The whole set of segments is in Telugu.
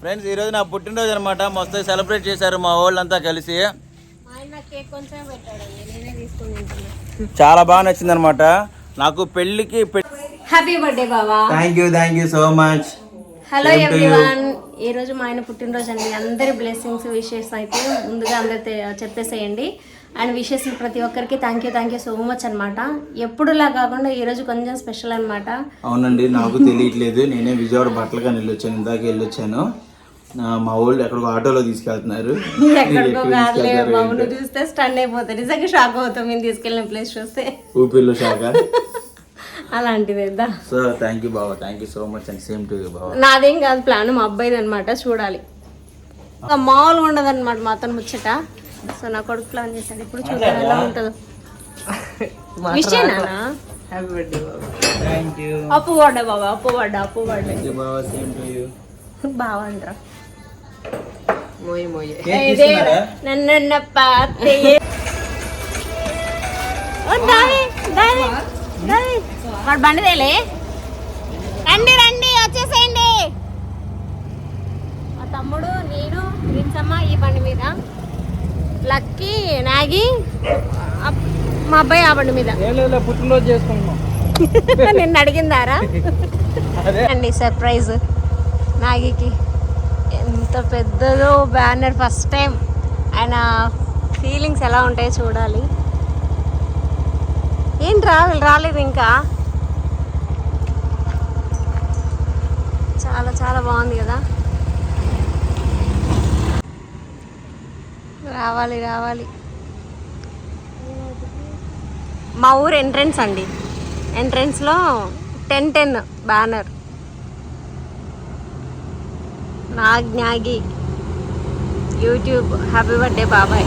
ఫ్రెండ్స్ ఈ రోజు నా పుట్టినరోజు అనమాట మొత్తం సెలబ్రేట్ చేశారు మా వాళ్ళంతా కలిసి. చాలా బాగా నచ్చింది అనమాట నాకు పెళ్ళికి హ్యాపీ బర్త్డే బావా. Thank you thank you so much hello everyone ఈ రోజు మా ఆయన పుట్టినరోజు అండి. అందరి బ్లెస్సింగ్స్ విషెస్ అయితే ముందుగా అందరు తె- చెప్పేసేయండి. అండ్ విషెస్ ప్రతి ఒక్కరికి thank you thank you so much అనమాట ఎప్పుడులా కాకుండా ఈ రోజు కొంచెం స్పెషల్ అనమాట అవునండి నాకు తెలియట్లేదు. నేనే విజయవాడ బట్టలు కానీ వెళ్ళొచ్చాను ఇందాక వెళ్ళొచ్చాను. మా వాళ్ళు ఎక్కడికో ఆటోలో తీసుకెళ్తున్నారు. ఎక్కడికో చూస్తే స్టన్ అయిపోతావు నిజంగా షాక్ అవుతావు మేము తీసుకెళ్ళిన ప్లేస్ చూస్తే. ఊపిరిలో శాఖ అలాంటిది so thank you Baba thank you so much and same to you బాబా నాదేం కాదు ప్లాన్ మా అబ్బాయిది అనమాట చూడాలి. మామూలుగా ఉండదు అనమాట మా అతను ముచ్చట. సో నా కొడుకు ప్లాన్ చేశాడు. ఇప్పుడు చూద్దాం ఎలా ఉంటుందో. విషయనా థ్యాంక్ యూ అప్పు పడ్డా బాబా అప్పు పడ్డా అప్పు పడ్డా. బాబా సేమ్ నన్ను పాతే వాడు బండి తేలే రండి రండి వచ్చేసేయండి మా తమ్ముడు నేను ప్రిన్సమ్మ ఈ బండి మీద లక్కీ నాగి మా అబ్బాయి ఆ బండి మీద పుట్టినరోజు చేసుకుంటున్నాం నిన్ను అడిగిందారా అండి సర్ప్రైజ్ నాగికి ఎంత పెద్దదో బ్యానర్ ఫస్ట్ టైం. ఆయన ఫీలింగ్స్ ఎలా ఉంటాయో చూడాలి. ఏం వీళ్ళు రాలేదు ఇంకా. చాలా చాలా బాగుంది కదా. రావాలి రావాలి. మా ఊరు ఎంట్రన్స్ అండి. ఎంట్రన్స్లో ten ten banner Nag Nagi YouTube happy birthday బాబాయ్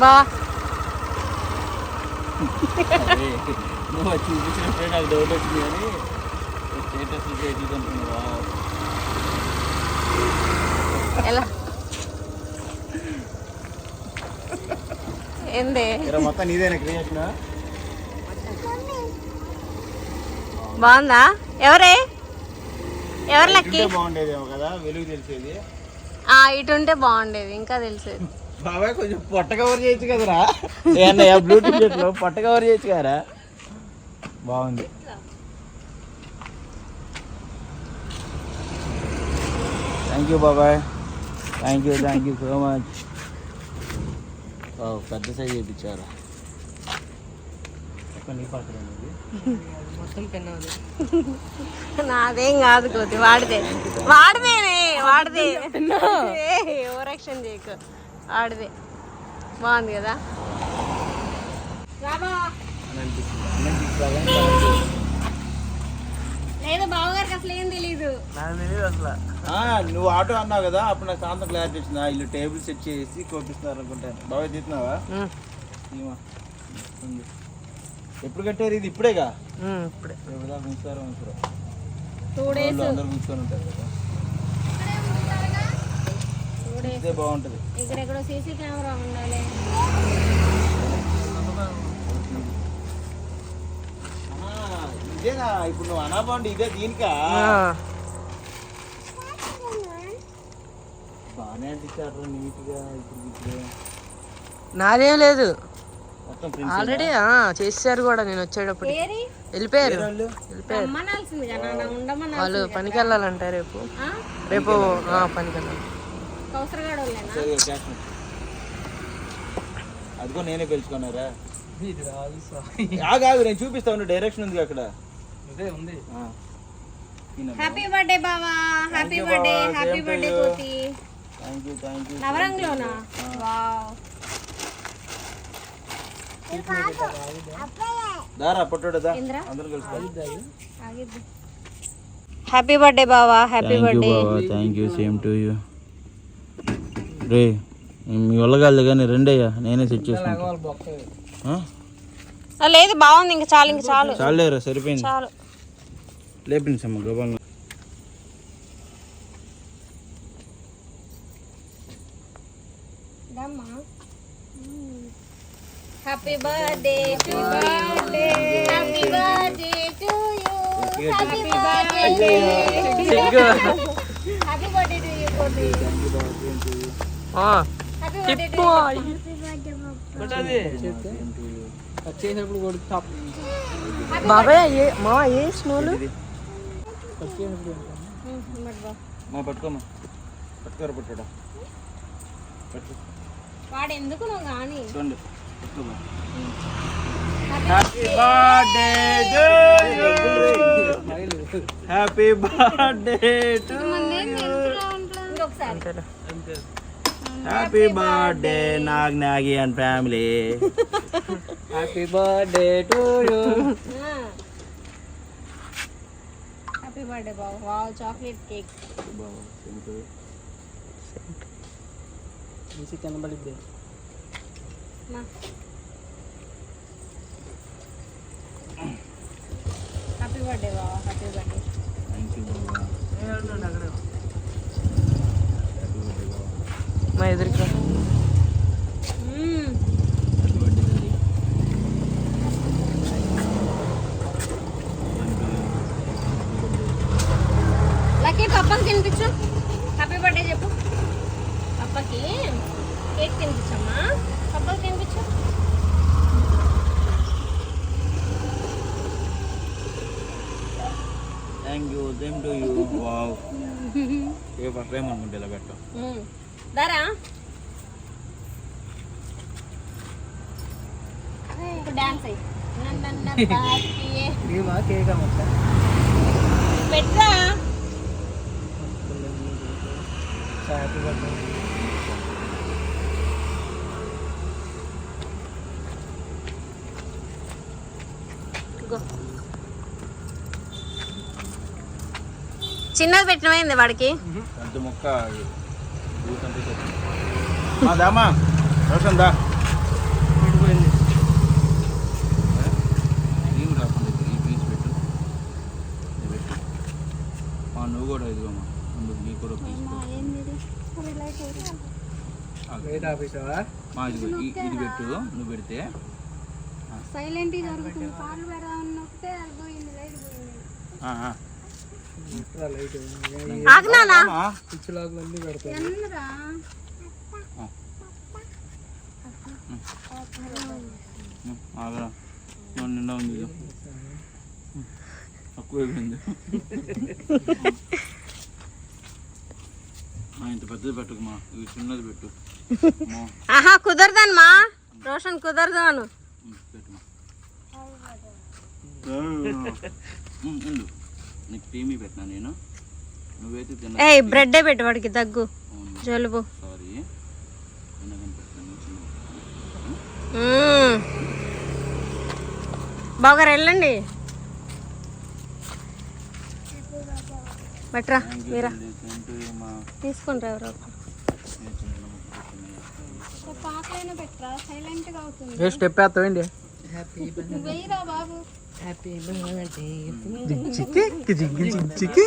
బావా నువ్వు చూపించినప్పుడే నాకు డౌట్ వచ్చింది కానీ స్టేటస్ చేతులుకుంటున్నావా ఎలా ఏందే? ఇక్కడ మొత్తం నీదేనా క్రియేషన్? బాగుందా? ఎవరే? ఎవరు లక్కీ? బాగుండేదేమో కదా వెలుగు తెలిసేది. ఆ, ఇటు ఉంటే బాగుండేది ఇంకా తెలిసేది. బాబాయ్ కొంచెం పొట్ట కవర్ చేయొచ్చు కదరా? ఏమన్నా బ్లూటూత్ చెట్లు పొట్ట కవర్ చేయొచ్చు కదరా? బాగుంది. థ్యాంక్ యూ బాబాయ్. Thank you thank you so much పెద్ద సైజ్ చేయించారు నీ పక్కన ఉంది. మొత్తం పెన్నది నాదేం కాదు కోతి వాడిదే. వాడిదేనే వాడిదే. ఓరక్షన్ చేయకు. వాడిదే. బాగుంది కదా? రాబా బావగారికి అసలు ఏం తెలీదు. ఆ, నువ్వు ఆటో అన్నావు కదా అప్పుడు నాకు సాయంత్రం క్లారిటీ వచ్చింది? ఇల్లు టేబుల్ సెట్ చేసి కోపిస్తున్నారు అనుకుంటాను బాగా తీస్తున్నావా? ఉంది. ఎప్పుడు కట్టారు ఇది? ఇప్పుడేగా? ఇప్పుడే. ఎవరిదా ఉంచుతారో ఉంచుతారో టూ డేస్ వాళ్ళు అందరూ కూర్చొని ఉంటారు కదా. టూ డేస్ ఇదే బాగుంటది. ఇక్కడ ఎక్కడో సీసీ కెమెరా ఉండాలి ఆ, ఇదేనా? ఇప్పుడు నువ్వు అనాబాండి ఇదే దీనికా? బాగానే అంటించారు నీట్గా ఇప్పుడు ఇప్పుడు. నాదేం లేదు. ఆల్రెడీ చేసారు కూడా నేను వచ్చేటప్పుడు వెళ్ళిపోయారు. వాళ్ళు? వెళ్ళిపోయారు. వాళ్ళు పనికి వెళ్ళాలంట రేపు. రేపు ఆ, పనికి వెళ్ళాలి. అదిగో నేనే పిలుచుకున్నారా? ఆగాగు నేను చూపిస్తా డైరెక్షన్ ఉంది అక్కడ. హ్యాపీ బర్త్డే బావా. హ్యాపీ you, బర్త్డే బావ. Happy birthday. కోతి. థ్యాంక్ యూ థ్యాంక్ యూ నవరంగ్లోనా? వావ్ దారా పొట్టోడదా ఇంద్రా? అందరూ కలుసుకోవాలి హ్యాపీ బర్త్డే బావా. Happy birthday thank you same to you రే మీ వల్ల కాదు కానీ రెండయ్యా. నేనే సెట్ చేసుకుంటా. ఆ? లేదు బాగుంది. ఇంకా చాలు ఇంకా చాలు. చాలేరా సరిపోయింది. చాలు. లేపింది సమ్మ Gopal. Happy birthday to birthday happy birthday to you happy birthday సిగ్గు హ్యాపీ బర్త్డే టు యూ కోటి ఆ, హ్యాపీ బర్త్డే చెప్పు బాబాయ్ ఏ మా ఏ స్నోలు మా పట్టుకోమా పట్టుకోరా పట్టుకోడా పట్టు. వాడు ఎందుకు నువ్వు కానీ చూడండి పట్టుకోమా happy birthday happy birthday to ఇంకొకసారి. Happy birthday Nag Nagi and family happy birthday to you birthday Babu wow chocolate cake కనబడిద్ది హ్యాపీ బర్త్డే బాబు హ్యాపీ బర్త్డే థ్యాంక్ యూ మా ఎదురుగా లక్కీ పప్పకి తినిపించు హ్యాపీ బర్త్డే చెప్పు పప్పకి కేక్ తినిపించమ్మా పప్పకి తినిపించు thank you same to you wow ఏ ప్రేమ అనుకుంటే ఇలా పెట్టు దారా డాన్స్ అయ్యి పెట్రా హ్యాపీ బర్త్డే చిన్నది పెట్టినమైంది వాడికి అంత మొక్క ఊతంటే సరి. మా దామా రోషన్ దా ఏం రాకుండా ఈ పీస్ పెట్టు ఇది. పెట్టు. ఆ, నువ్వు కూడా ఇదిగోమ్మా ముందు నీ కూడా ఇది పెట్టు నువ్వు పెడితే. సైలెంట్ జరుగుతుంది. పాలు పెడదామన్నొస్తే అది పోయింది లైట్ పోయింది. నిండా ఉంది తక్కువ ఇంత పెద్దది పెట్టుకుమా ఇది చిన్నది పెట్టు. అమ్మో, ఆహా కుదరదమ్మా రోషన్ కుదరదు అను. ఉమ్, పెట్టుమా ఉండు. నీకు టీమీ పెట్టినా నేను? నువ్వైతే తిన్నా ఏ బ్రెడ్డే పెట్టు వాడికి దగ్గు. జలుబు. సారీ. బావగారు వెళ్ళండి. బట్రా మీరా. తీసుకుంటారు ఎవరో ఒకరు. నేను? చిన్న స్టెప్ వేస్తావేంటి చిక్కి జిగ్గి చిక్కి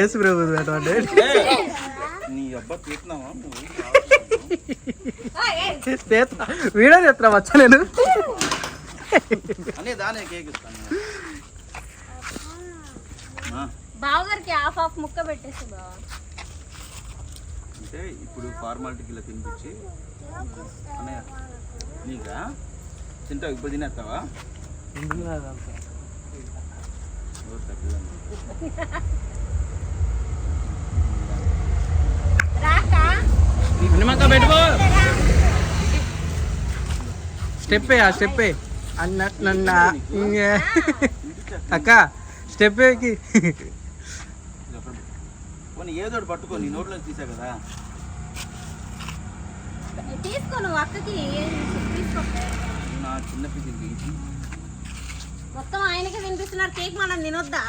ఏసు ప్రభు ఏయ్, నీ అబ్బా తీస్తున్నావా వీడియో చెప్తున్నా వచ్చా నేను? అనే దానే కేక్ ఇస్తాను. ఆ, బావగారికి హాఫ్ హాఫ్ ముక్క పెట్టేసి బావ. అంటే ఇప్పుడు ఫార్మాలిటీకి ఇలా తినిపించి అన్నయ్య నీకా? తింటావు ఇప్పుడు తినేస్తావా? నిమ్మక్క పెట్టుకో. స్టెప్ ఆ స్టెప్ అన్న నన్న అక్క స్టెప్కి? పోనీ ఏదో ఒకటి పట్టుకో నీ నోట్లో తీసా కదా. తీసుకో నువ్వు అక్కకి తీసుకో. చిన్న పిసి మొత్తం ఆయనకే తినిపిస్తున్నారు కేక్ మనం తినొద్దా?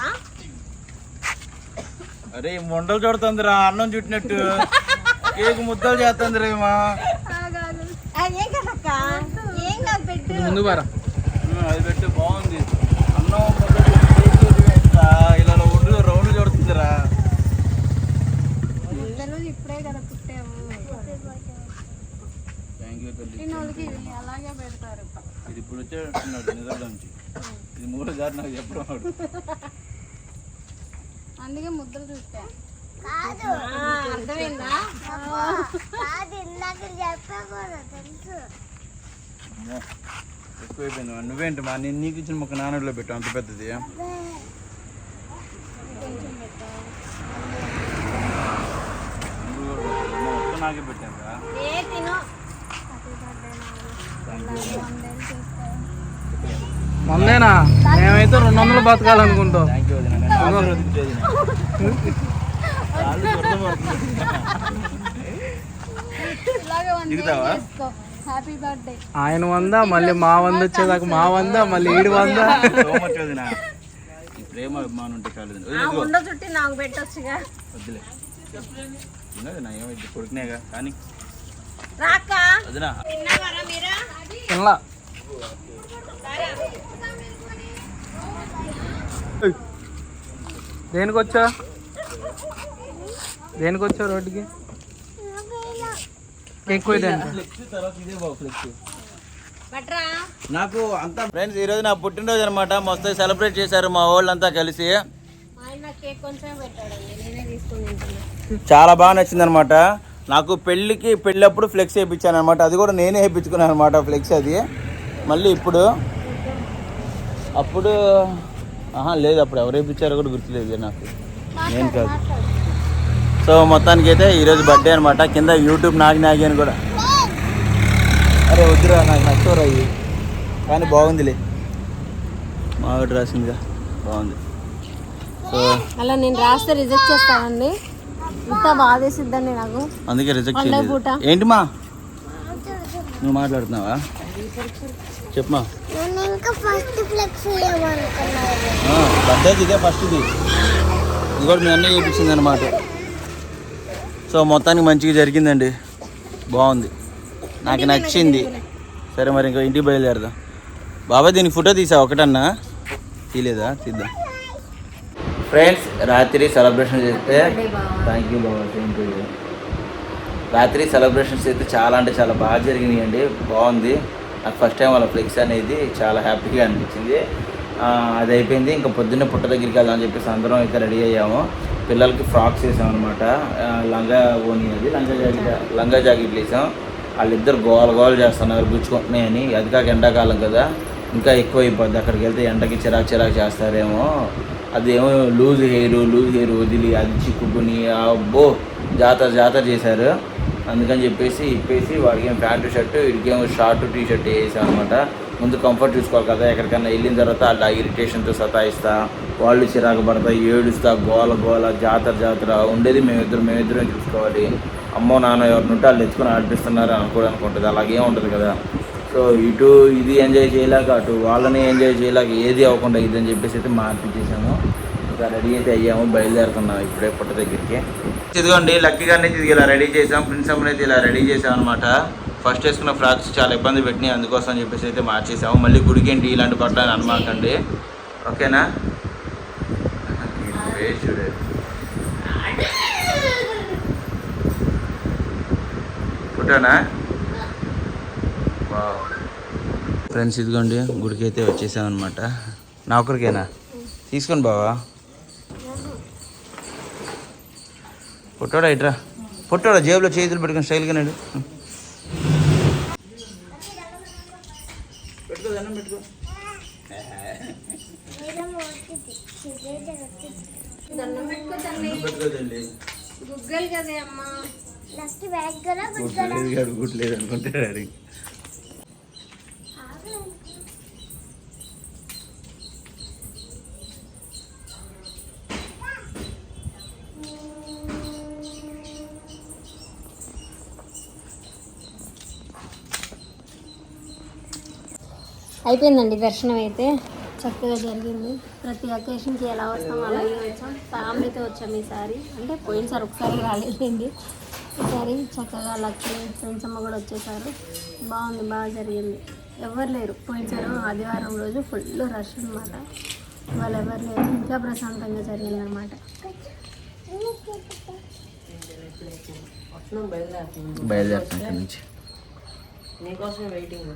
అరే మొండలు చూడుతుందిరా అన్నం చుట్టినట్టు. కేక్ ముద్దలు చేస్తుందిరా ఏమా ఆ, ఏం కదక్క? ఏం కాదు పెట్టు. ముందు బారా అది పెట్టి బాగుంది అన్నం ముద్దలు కేక్ చూడవేంట్రా? ఇలా ఒడ్డు రౌండ్ చూడుతుందిరా అందరూ ఇప్పుడే కదా థ్యాంక్ యూ తల్లి చిన్నోళ్ళకి ఇది అలాగే పెడతారు ఇది ఇప్పుడు వచ్చేటట్టున్నాడు నిద్రలో నుంచి ఇది మూడో దారి నాకు చెప్పడం వాడు అందుకే ముద్దలు చూస్తా అర్థమైందా అమ్మో, ఎక్కువైపోయింది మా. నువ్వేంటి మా నేను నీకు ఇచ్చిన మొక్క నాన్నలో పెట్టు అంత పెద్దది. నాకే పెట్టాను మొన్నేనా మేమైతే రెండు వందలు బతకాలనుకుంటాం. థ్యాంక్ హ్యాపీ బర్త్డే ఆయన వంద మళ్ళీ మా వంద వచ్చేదాకా మా వంద మళ్ళీ ఈడు వంద. ప్రేమ అభిమానం ఉంటే చాలు. ఉండ చుట్టి నాకు పెట్టొచ్చుగా. వద్దులే. ఉన్నది నా ఏమైంది కొడుకునేగా కానీ రాక్క. వదినా. తిన్నావారా మీరా? తినలా. దేనికి వచ్చా దేనికి వచ్చా రోడ్డుకి? ఎక్కువ నాకు అంతా ఫ్రెండ్స్ ఈరోజు నా పుట్టినరోజు అనమాట మొత్తం సెలబ్రేట్ చేశారు మా వాళ్ళంతా కలిసి. చాలా బాగా నచ్చింది అనమాట నాకు పెళ్ళికి పెళ్ళప్పుడు ఫ్లెక్స్ వేయించాను అనమాట అది కూడా నేనే వేయించుకున్నాను అనమాట ఫ్లెక్స్ అది. మళ్ళీ ఇప్పుడు అప్పుడు ఆహా లేదు అప్పుడు ఎవరు వేయించారో కూడా గుర్తులేదు నాకు. నేను కాదు. సో మొత్తానికి అయితే ఈరోజు బర్త్డే అనమాట కింద యూట్యూబ్ నాగి నాగి అని కూడా. అరే వద్దురా నాకు నచ్చోరా ఇవి. కానీ బాగుందిలే. మావిడ రాసిందిగా. బాగుంది. సో అలా నేను రాస్తే రిజెక్ట్ చేస్తానండి. ఇంత బాధేసిద్దండి నాకు. అందుకే రిజెక్ట్ చేయలేదు. పూట. ఏంటి మా? నువ్వు మాట్లాడుతున్నావా? చెప్పమా బర్త్డేకి ఇదే ఫస్ట్ ఇది. ఇది కూడా మీ అన్నీ చేయించింది అనమాట సో మొత్తానికి మంచిగా జరిగిందండి. బాగుంది. నాకు నచ్చింది. సరే మరి ఇంకా ఇంటికి బయలుదేరదాం. బాబాయ్ దీనికి ఫోటో తీసా ఒకటన్నా? తీలేదా? తీద్దాం. ఫ్రెండ్స్ రాత్రి సెలబ్రేషన్ చేస్తే థ్యాంక్ యూ బాబా థ్యాంక్ యూ రాత్రి సెలబ్రేషన్స్ అయితే చాలా అంటే చాలా బాగా జరిగినాయండి. బాగుంది. నాకు ఫస్ట్ టైం వాళ్ళ ఫ్లెక్స్ అనేది చాలా హ్యాపీగా అనిపించింది. అది అయిపోయింది. ఇంకా పొద్దున్నే పుట్ట దగ్గరికి వెళ్దామని చెప్పేసి అందరం అయితే రెడీ అయ్యాము. పిల్లలకి ఫ్రాక్స్ వేసామన్నమాట అనమాట లంగా ఓని అది లంగా జాకెట్ లంగా జాకెట్లు వేసాం వాళ్ళిద్దరు గోల గోల చేస్తున్నారు గుచ్చుకుంటున్నాయని. అది కాక ఎండాకాలం కదా. ఇంకా ఎక్కువ అయిపోద్ది. అక్కడికి వెళ్తే ఎండకి చిరాకు చిరాకు చేస్తారేమో. అదేమో లూజ్ హెయిర్ లూజ్ హెయిర్ వదిలి అది చిక్కుకుని అబ్బో జాతర జాతర చేశారు. అందుకని చెప్పేసి ఇప్పేసి వాడికి ఏం ప్యాంటు షర్టు వీడికేమో షార్ట్ టీ షర్ట్ వేసాం అనమాట ముందు కంఫర్ట్ చూసుకోవాలి కదా. ఎక్కడికైనా వెళ్ళిన తర్వాత అలా ఇరిటేషన్తో సతాయిస్తా. వాళ్ళు చిరాకు పడతా ఏడుస్తా గోల గోల జాతర జాతర. ఉండేది మేమిద్దరం మేమిద్దరం చూసుకోవాలి అమ్మో నాన్న ఎవరిని ఉంటే వాళ్ళు తెచ్చుకొని ఆడిపిస్తున్నారు అనుకోవడానికి ఉంటుంది అలాగే ఉంటుంది కదా. సో ఇటు ఇది ఎంజాయ్ చేయలేక అటు వాళ్ళని ఎంజాయ్ చేయలేక ఏది అవ్వకుండా ఇదని చెప్పేసి అయితే మార్పించేసాము ఇంకా రెడీ అయితే అయ్యాము బయలుదేరుతున్నాం ఇప్పుడే పుట్ట దగ్గరికి. ఇదిగోండి లక్కీ గారిని ఇది ఇలా రెడీ చేసాం. ప్రిన్స్ అమ్మని అయితే ఇలా రెడీ చేసాం అనమాట ఫస్ట్ వేసుకున్న ఫ్రాక్స్ చాలా ఇబ్బంది పెట్టినాయి. అందుకోసం చెప్పేసి అయితే మార్చేసాము. మళ్ళీ గుడికేంటి ఇలాంటి బట్టలు అని అనమాకండి ఓకేనా? చూడే ఫోటోనా ఫ్రెండ్స్ ఇదిగోండి గుడికి అయితే వచ్చేసామన్నమాట. నా ఒక్కరికేనా? తీసుకోండి బావా. పొట్టోడా ఇట్రా పొట్టోడా జేబులో చేతులు పెట్టుకుని స్టైల్గా నాడు దండం పెట్టుకో. గుగ్గలు కదే అమ్మా. గుట్లేదు అనుకుంటాడు అయిపోయిందండి దర్శనం అయితే. చక్కగా జరిగింది. ప్రతి అకేషన్కి ఎలా వస్తాం అలాగే వచ్చాం. ఫ్యామిలీతో వచ్చాం ఈసారి. అంటే పోయినసారి ఒకసారి రాలేదండి. ఈసారి చక్కగా లక్కీ ఫ్రెండ్స్ అమ్మ కూడా వచ్చేసారు. బాగుంది బాగా జరిగింది. ఎవరు లేరు. పోయినసారి ఆదివారం రోజు ఫుల్ రష్ అనమాట వాళ్ళు ఎవరు లేరు. ఇంకా ప్రశాంతంగా జరిగింది అనమాట బయలుదేరుతాం ఇక్కడ నుంచి. వెయిటింగ్